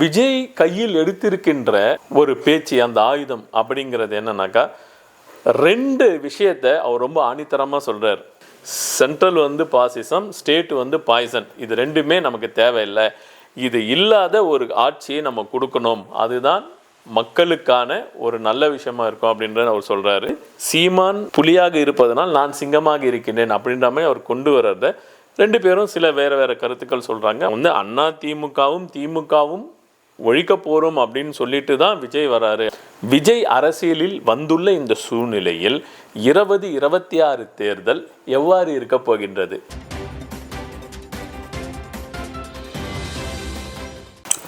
விஜய் கையில் எடுத்திருக்கின்ற ஒரு பேச்சு அந்த ஆயுதம் அப்படிங்கிறது என்னன்னாக்கா ரெண்டு விஷயத்தை அவர் ரொம்ப ஆணித்தரமாக சொல்கிறார் சென்ட்ரல் வந்து பாசிசம் ஸ்டேட் வந்து பாய்சன் இது ரெண்டுமே நமக்கு தேவையில்லை. இது இல்லாத ஒரு ஆட்சியை நம்ம கொடுக்கணும். அதுதான் மக்களுக்கான ஒரு நல்ல விஷயமா இருக்கும் அப்படின்றத அவர் சொல்றாரு. சீமான் புலியாக இருப்பதனால் நான் சிங்கமாக இருக்கின்றேன் அப்படின்ற மாதிரி அவர் கொண்டு வர்றத ரெண்டு பேரும் சில வேற வேற கருத்துக்கள் சொல்றாங்க. வந்து அண்ணா திமுகவும் திமுகவும் ஒழிக்க போகிறோம் அப்படின்னு சொல்லிட்டு தான் விஜய் வராரு. விஜய் அரசியலில் வந்துள்ள இந்த சூழ்நிலையில் இருபது இருபத்தி ஆறு தேர்தல் எவ்வாறு இருக்க போகின்றது?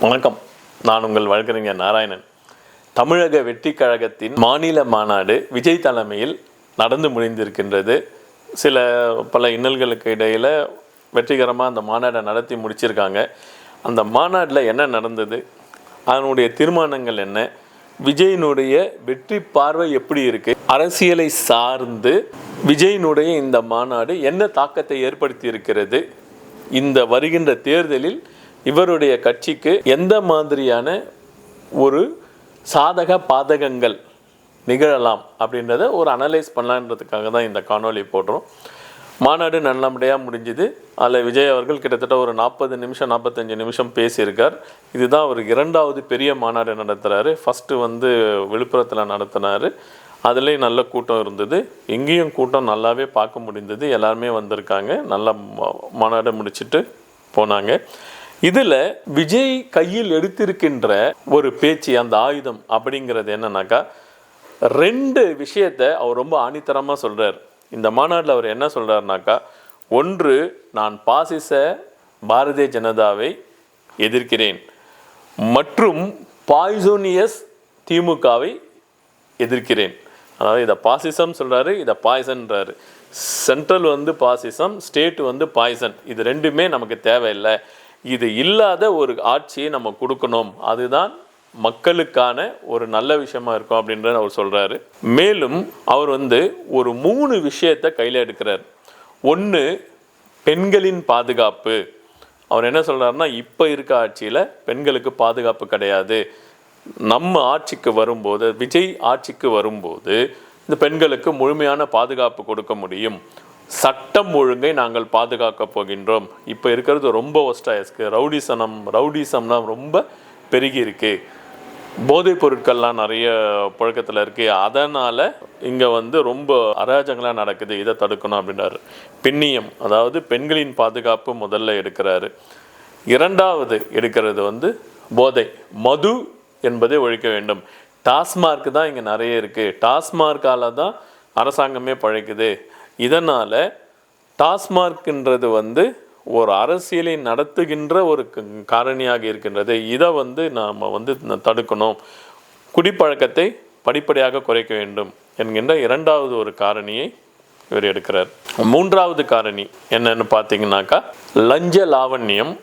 வணக்கம். நான் உங்கள் வழக்கறிஞர் நாராயணன். தமிழக வெற்றி கழகத்தின் மாநில மாநாடு விஜய் தலைமையில் நடந்து முடிந்திருக்கின்றது. சில பல இன்னல்களுக்கு இடையில் வெற்றிகரமாக அந்த மாநாடை நடத்தி முடிச்சிருக்காங்க. அந்த மாநாட்டில் என்ன நடந்தது? அதனுடைய தீர்மானங்கள் என்ன? விஜயினுடைய வெற்றி பார்வை எப்படி இருக்கு? அரசியலை சார்ந்து விஜயினுடைய இந்த மாநாடு என்ன தாக்கத்தை ஏற்படுத்தி இருக்கிறது இந்த வருகின்ற தேர்தலில் இவருடைய கட்சிக்கு எந்த மாதிரியான ஒரு சாதக பாதகங்கள் நிகழலாம் அப்படின்றத ஒரு அனலைஸ் பண்ணலான்றதுக்காக தான் இந்த காணொலி போடுறோம். மாநாடு நல்லபடியாக முடிஞ்சுது. அதில் விஜய் அவர்கள் கிட்டத்தட்ட ஒரு நாற்பது நிமிஷம் நாற்பத்தஞ்சு நிமிஷம் பேசியிருக்கார். இதுதான் அவர் இரண்டாவது பெரிய மாநாடு நடத்துகிறாரு ஃபஸ்ட்டு வந்து விழுப்புரத்தில் நடத்தினார். அதுலேயும் நல்ல கூட்டம் இருந்தது. இங்கேயும் கூட்டம் நல்லாவே பார்க்க முடிந்தது. எல்லாருமே வந்திருக்காங்க. நல்ல மா- மாநாடு முடிச்சிட்டு போனாங்க. இதில் விஜய் கையில் எடுத்திருக்கின்ற ஒரு பேச்சு அந்த ஆயுதம் அப்படிங்கிறது என்னன்னாக்கா ரெண்டு விஷயத்தை அவர் ரொம்ப ஆணித்தரமாக சொல்கிறார் இந்த மாநாட்டில் அவர் என்ன சொல்கிறாருனாக்கா ஒன்று நான் பாசிச பாரதிய ஜனதாவை எதிர்க்கிறேன். மற்றும் பாய்சோனியஸ் திமுகவை எதிர்க்கிறேன். அதாவது இதை பாசிசம் சொல்கிறாரு இதை பாய்சன்றாரு. சென்ட்ரல் வந்து பாசிசம் ஸ்டேட் வந்து பாய்சன். இது ரெண்டுமே நமக்கு தேவையில்லை. இது இல்லாத ஒரு ஆட்சியை நம்ம கொடுக்கணும். அதுதான் மக்களுக்கான ஒரு நல்ல விஷயமா இருக்கும் அப்படின்றத அவர் சொல்கிறாரு மேலும் அவர் வந்து ஒரு மூணு விஷயத்தை கையில் எடுக்கிறார். ஒன்று பெண்களின் பாதுகாப்பு. அவர் என்ன சொல்கிறாருன்னா இப்போ இருக்க ஆட்சியில் பெண்களுக்கு பாதுகாப்பு கிடையாது. நம்ம ஆட்சிக்கு வரும்போது விஜய் ஆட்சிக்கு வரும்போது இந்த பெண்களுக்கு முழுமையான பாதுகாப்பு கொடுக்க முடியும். சட்டம் ஒழுங்கை நாங்கள் பாதுகாக்க போகின்றோம். இப்போ இருக்கிறது ரொம்ப ஒஸ்டாயிருக்கு. ரவுடிசனம் ரவுடிசம்லாம் ரொம்ப பெருகி இருக்கு போதைப் பொருட்கள்லாம் நிறைய புழக்கத்தில் இருக்கு. அதனால் இங்கே வந்து ரொம்ப அராஜகங்களாக நடக்குது. இதை தடுக்கணும் அப்படின்றாரு. பெண்ணியம் அதாவது பெண்களின் பாதுகாப்பு முதல்ல எடுக்கிறாரு. இரண்டாவது எடுக்கிறது வந்து போதை. மது என்பதை ஒழிக்க வேண்டும். டாஸ்மார்க் தான் இங்கே நிறைய இருக்குது டாஸ்மார்க்கால் தான் அரசாங்கமே பழைக்குது. இதனால் டாஸ்மார்க்ன்றது வந்து ஒரு அரசியலை நடத்துகின்ற ஒரு காரணியாக இருக்கின்றது. இதை வந்து நாம் வந்து தடுக்கணும். குடிப்பழக்கத்தை படிப்படியாக குறைக்க வேண்டும் என்கின்ற இரண்டாவது ஒரு காரணியை இவர் எடுக்கிறார். மூன்றாவது காரணி என்னன்னு பார்த்தீங்கன்னாக்கா லஞ்ச லாவண்யம்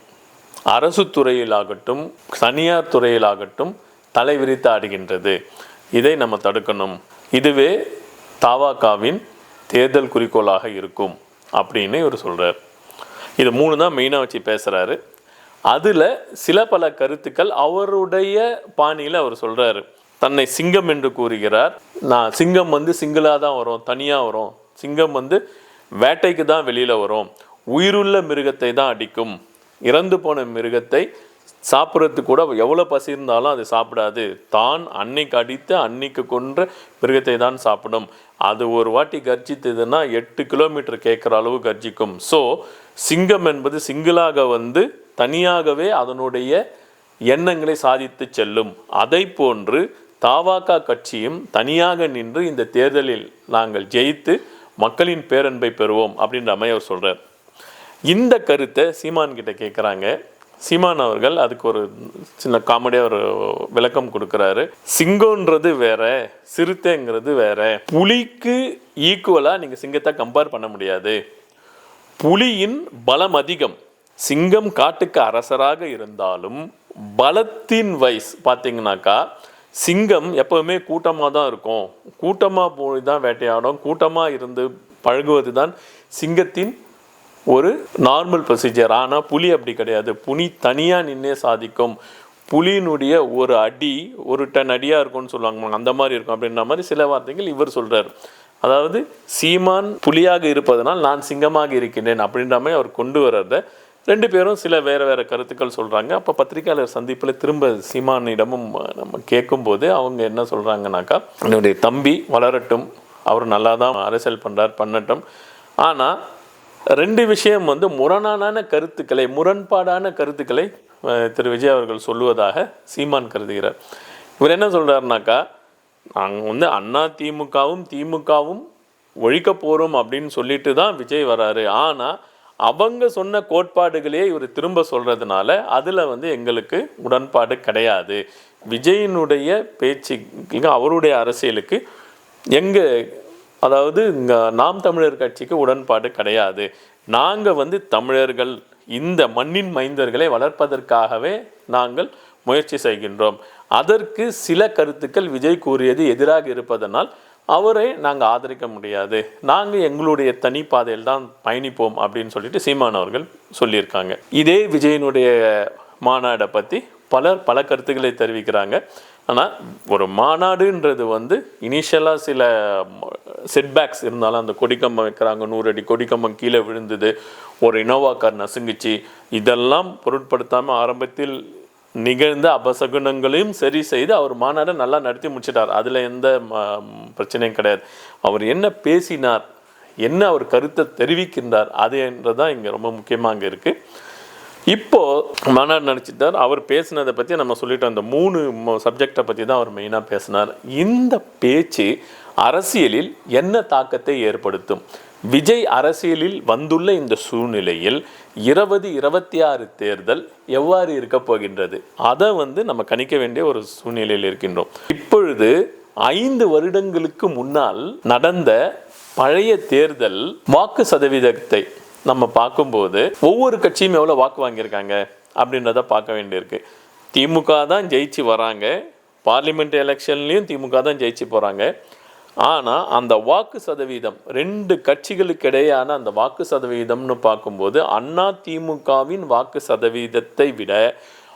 அரசு துறையிலாகட்டும் தனியார் துறையிலாகட்டும் தலை விரித்து ஆடுகின்றது. இதை நம்ம தடுக்கணும். இதுவே தாவாகாவின் தேர்தல் குறிக்கோளாக இருக்கும் அப்படின்னு இவர் சொல்கிறார் இது மூணு தான் மெயினாக வச்சு பேசுகிறாரு அதில் சில பல கருத்துக்கள் அவருடைய பாணியில் அவர் சொல்கிறாரு தன்னை சிங்கம் என்று கூறுகிறார். நான் சிங்கம் வந்து சிங்கிளாக தான் வரும் தனியாக வரும். சிங்கம் வந்து வேட்டைக்கு தான் வெளியில் வரும். உயிருள்ள மிருகத்தை தான் அடிக்கும். இறந்து போன மிருகத்தை சாப்பிட்றதுக்கு கூட எவ்வளோ பசி இருந்தாலும் அது சாப்பிடாது. தான் அன்னைக்கு அடித்து அன்னைக்கு கொன்ற மிருகத்தை தான் சாப்பிடும். அது ஒரு வாட்டி கர்ஜித்ததுன்னா எட்டு கிலோமீட்டர் கேட்குற அளவு கர்ஜிக்கும். ஸோ சிங்கம் என்பது சிங்கிளாக வந்து தனியாகவே அதனுடைய எண்ணங்களை சாதித்து செல்லும். அதை போன்று தாவாக்கா கட்சியும் தனியாக நின்று இந்த தேர்தலில் நாங்கள் ஜெயித்து மக்களின் பேரன்பை பெறுவோம் அப்படின்ற அமையவர் சொல்கிறார் இந்த கருத்தை சீமான் கிட்ட கேட்குறாங்க சீமான் அவர்கள் அதுக்கு ஒரு சின்ன காமெடியாக ஒரு விளக்கம் கொடுக்குறாரு. சிங்கம்ன்றது வேற சிறுத்தைங்கிறது வேற. புலிக்கு ஈக்குவலாக நீங்கள் சிங்கத்தை கம்பேர் பண்ண முடியாது. புலியின் பலம் அதிகம். சிங்கம் காட்டுக்கு அரசராக இருந்தாலும் பலத்தின் வைஸ் பார்த்தீங்கன்னாக்கா சிங்கம் எப்போவுமே கூட்டமாக தான் இருக்கும். கூட்டமாக போய் தான் வேட்டையாடும். கூட்டமாக இருந்து பழகுவது தான் சிங்கத்தின் ஒரு நார்மல் ப்ரொசீஜர் ஆனால் புலி அப்படி கிடையாது. புலி தனியாக நின்னே சாதிக்கும். புலியினுடைய ஒரு அடி ஒரு டன் அடியாக இருக்கும்னு சொல்லுவாங்க அந்த மாதிரி இருக்கும் அப்படின்ற மாதிரி சில வார்த்தைகள் இவர் சொல்கிறார் அதாவது சீமான் புலியாக இருப்பதனால் நான் சிங்கமாக இருக்கின்றேன் அப்படின்ற மாதிரி அவர் கொண்டு வர்றத ரெண்டு பேரும் சில வேறு வேறு கருத்துக்கள் சொல்கிறாங்க அப்போ பத்திரிகையாளர் சந்திப்பில் திரும்ப சீமானிடமும் நம்ம கேட்கும்போது அவங்க என்ன சொல்கிறாங்கனாக்கா என்னுடைய தம்பி வளரட்டும். அவர் நல்லா தான் அரசியல் பண்ணுறார் பண்ணட்டும். ஆனால் ரெண்டு விஷயம் வந்து முரணான கருத்துக்களை முரண்பாடான கருத்துக்களை திரு. விஜய் அவர்கள் சொல்லுவதாக சீமான் கருதுகிறார். இவர் என்ன சொல்கிறாருனாக்கா நாங்கள் வந்து அண்ணா திமுகவும் திமுகவும் ஒழிக்க போகிறோம் அப்படின்னு சொல்லிட்டு தான் விஜய் வராரு. ஆனால் அவங்க சொன்ன கோட்பாடுகளையே இவர் திரும்ப சொல்கிறதுனால அதில் வந்து எங்களுக்கு உடன்பாடு கிடையாது. விஜயினுடைய பேச்சுக்கு அவருடைய அரசியலுக்கு எங்கள் அதாவது நாம் தமிழர் கட்சிக்கு உடன்பாடு கிடையாது. நாங்கள் வந்து தமிழர்கள் இந்த மண்ணின் மைந்தர்களை வளர்ப்பதற்காகவே நாங்கள் முயற்சி செய்கின்றோம். அதற்கு சில கருத்துக்கள் விஜய் கூறியது எதிராக இருப்பதனால் அவரை நாங்கள் ஆதரிக்க முடியாது. நாங்கள் எங்களுடைய தனி பாதையில் தான் பயணிப்போம் அப்படின்னு சொல்லிட்டு சீமான் அவர்கள் சொல்லியிருக்காங்க. இதே விஜயனுடைய மாநாடை பற்றி பலர் பல கருத்துக்களை தெரிவிக்கிறாங்க. ஆனால் ஒரு மாநாடுன்றது வந்து இனிஷியலாக சில செட்பேக்ஸ் இருந்தாலும் அந்த கொடிக்கம்பம் வைக்கிறாங்க நூறு அடி கொடிக்கம்பம் கீழே விழுந்தது ஒரு இனோவா கார் நசுங்குச்சு இதெல்லாம் பொருட்படுத்தாமல் ஆரம்பத்தில் நிகழ்ந்த அபசகுனங்களையும் சரி செய்து அவர் மாநாடை நல்லா நடத்தி முடிச்சிட்டார். அதில் எந்த ம- பிரச்சனையும் கிடையாது. அவர் என்ன பேசினார் என்ன அவர் கருத்தை தெரிவிக்கின்றார் அது என்றதான் இங்கே ரொம்ப முக்கியமாக அங்கே இருக்குது இப்போ மாநாடு நினச்சிட்டார் அவர் பேசினதை பற்றி நம்ம சொல்லிட்டோம். அந்த மூணு சப்ஜெக்டை பற்றி தான் அவர் மெயினாக பேசினார். இந்த பேச்சு அரசியலில் என்ன தாக்கத்தை ஏற்படுத்தும்? விஜய் அரசியலில் வந்துள்ள இந்த சூழ்நிலையில் இருபது இருபத்தி ஆறு தேர்தல் எவ்வாறு இருக்க போகின்றது? அதை வந்து நம்ம கணிக்க வேண்டிய ஒரு சூழ்நிலையில் இருக்கின்றோம். இப்பொழுது ஐந்து வருடங்களுக்கு முன்னால் நடந்த பழைய தேர்தல் வாக்கு சதவீதத்தை நம்ம பார்க்கும்போது ஒவ்வொரு கட்சியும் எவ்வளோ வாக்கு வாங்கியிருக்காங்க அப்படின்றத பார்க்க வேண்டியிருக்கு. திமுக தான் ஜெயிச்சு வராங்க. பார்லிமெண்ட் எலெக்ஷன்லேயும் திமுக தான் ஜெயிச்சு போகிறாங்க ஆனால் அந்த வாக்கு சதவீதம் ரெண்டு கட்சிகளுக்கு இடையான அந்த வாக்கு சதவீதம்னு பார்க்கும்போது அண்ணா திமுகவின் வாக்கு சதவீதத்தை விட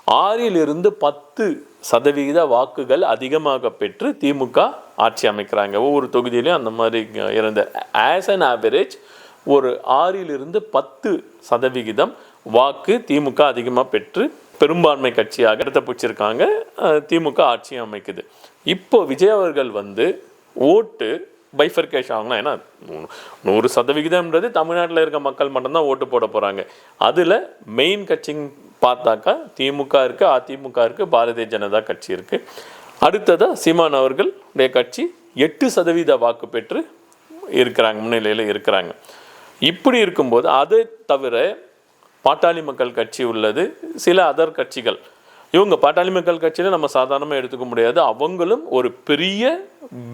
ஆறிலிருந்து பத்து சதவீத வாக்குகள் அதிகமாக பெற்று திமுக ஆட்சி அமைக்கிறாங்க. ஒவ்வொரு தொகுதியிலையும் அந்த மாதிரி இருந்த. ஆஸ் அன் ஆவரேஜ் ஒரு ஆறிலிருந்து பத்து சதவிகிதம் வாக்கு திமுக அதிகமாக பெற்று பெரும்பான்மை கட்சியாக இடத்த பிடிச்சிருக்காங்க. திமுக ஆட்சி அமைக்குது. இப்போ விஜய் அவர்கள் வந்து ஓட்டு பைஃபர்கேஷன் ஆகலாம். ஏன்னா நூ- நூறு சதவிகிதம்ன்றது தமிழ்நாட்டில் இருக்க மக்கள் மட்டும்தான் ஓட்டு போட போகிறாங்க அதில் மெயின் கட்சின்னு பார்த்தாக்கா திமுக இருக்குது அதிமுக இருக்குது பாரதிய ஜனதா கட்சி இருக்குது அடுத்ததாக சீமான் அவர்களுடைய கட்சி எட்டு சதவீத வாக்கு பெற்று இருக்கிறாங்க முன்னிலையில் இருக்கிறாங்க. இப்படி இருக்கும்போது அதை தவிர பாட்டாளி மக்கள் கட்சி உள்ளது சில அதர் கட்சிகள். இவங்க பாட்டாளி மக்கள் கட்சியில் நம்ம சாதாரணமாக எடுத்துக்க முடியாது. அவங்களும் ஒரு பெரிய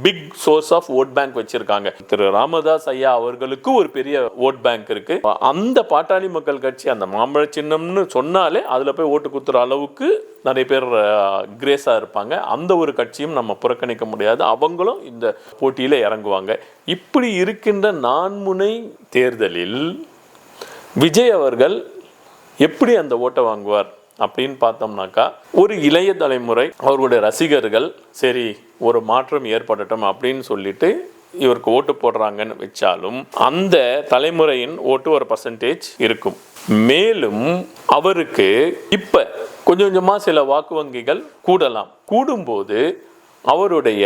big source of vote bank வச்சிருக்காங்க. திரு ராமதாஸ் ஐயா அவர்களுக்கு ஒரு பெரிய ஓட் பேங்க் இருக்கு. அந்த பாட்டாளி மக்கள் கட்சி அந்த மாம்பழ சின்னம்னு சொன்னாலே அதில் போய் ஓட்டு குத்துற அளவுக்கு நிறைய பேர் கிரேஸாக இருப்பாங்க. அந்த ஒரு கட்சியும் நம்ம புறக்கணிக்க முடியாது. அவங்களும் இந்த போட்டியில் இறங்குவாங்க. இப்படி இருக்கின்ற நான்முனை தேர்தலில் விஜய் அவர்கள் எப்படி அந்த ஓட்டை வாங்குவார் அப்படின்னு பார்த்தோம்னாக்கா ஒரு இளைய தலைமுறை அவர்களுடைய ரசிகர்கள் சரி ஒரு மாற்றம் ஏற்படட்டும் அப்படின்னு சொல்லிட்டு இவருக்கு ஓட்டு போடுறாங்கன்னு வச்சாலும் அந்த தலைமுறையின் ஓட்டு ஒரு பர்சன்டேஜ் இருக்கும். மேலும் அவருக்கு இப்ப கொஞ்சம் கொஞ்சமாக சில வாக்கு வங்கிகள் கூடலாம். கூடும்போது அவருடைய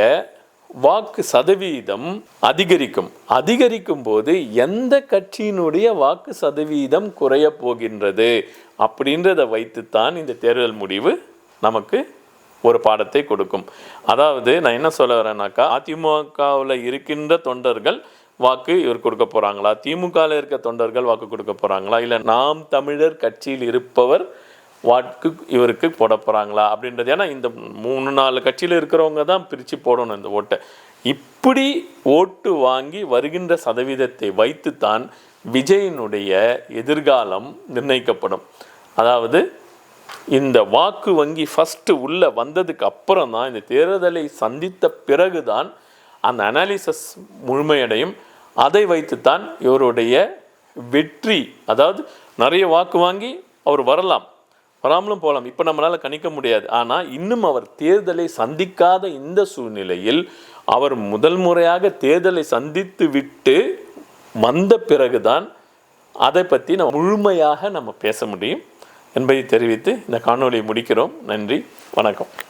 வாக்கு சதவீதம் அதிகரிக்கும். அதிகரிக்கும் போது எந்த கட்சியினுடைய வாக்கு சதவீதம் குறைய போகின்றது அப்படின்றத வைத்துத்தான் இந்த தேர்தல் முடிவு நமக்கு ஒரு பாடத்தை கொடுக்கும். அதாவது நான் என்ன சொல்ல வரேன்னாக்கா அதிமுகவில் இருக்கின்ற தொண்டர்கள் வாக்கு இவர் கொடுக்க போகிறாங்களா திமுகவில் இருக்க தொண்டர்கள் வாக்கு கொடுக்க போகிறாங்களா இல்லை நாம் தமிழர் கட்சியில் இருப்பவர் வாக்கு இவருக்கு போட போகிறாங்களா அப்படின்றது ஏன்னா இந்த மூணு நாலு கட்சியில் இருக்கிறவங்க தான் பிரித்து போடணும் இந்த ஓட்டை. இப்படி ஓட்டு வாங்கி வருகின்ற சதவீதத்தை வைத்துத்தான் விஜயினுடைய எதிர்காலம் நிர்ணயிக்கப்படும். அதாவது இந்த வாக்கு வங்கி ஃபஸ்ட்டு உள்ளே வந்ததுக்கு அப்புறம் தான் இந்த தேர்தலை சந்தித்த பிறகு தான் அந்த அனாலிசஸ் முழுமையடையும். அதை வைத்துத்தான் இவருடைய வெற்றி அதாவது நிறைய வாக்கு வாங்கி அவர் வரலாம். வராமலும் போகலாம். இப்போ நம்மளால் கணிக்க முடியாது. ஆனால் இன்னும் அவர் தேர்தலை சந்திக்காத இந்த சூழ்நிலையில் அவர் முதல் முறையாக தேர்தலை சந்தித்து விட்டு வந்த பிறகுதான் அதை பற்றி நம்ம முழுமையாக நம்ம பேச முடியும். என்பதை தெரிவித்து இந்த காணொலியை முடிக்கிறோம். நன்றி. வணக்கம்.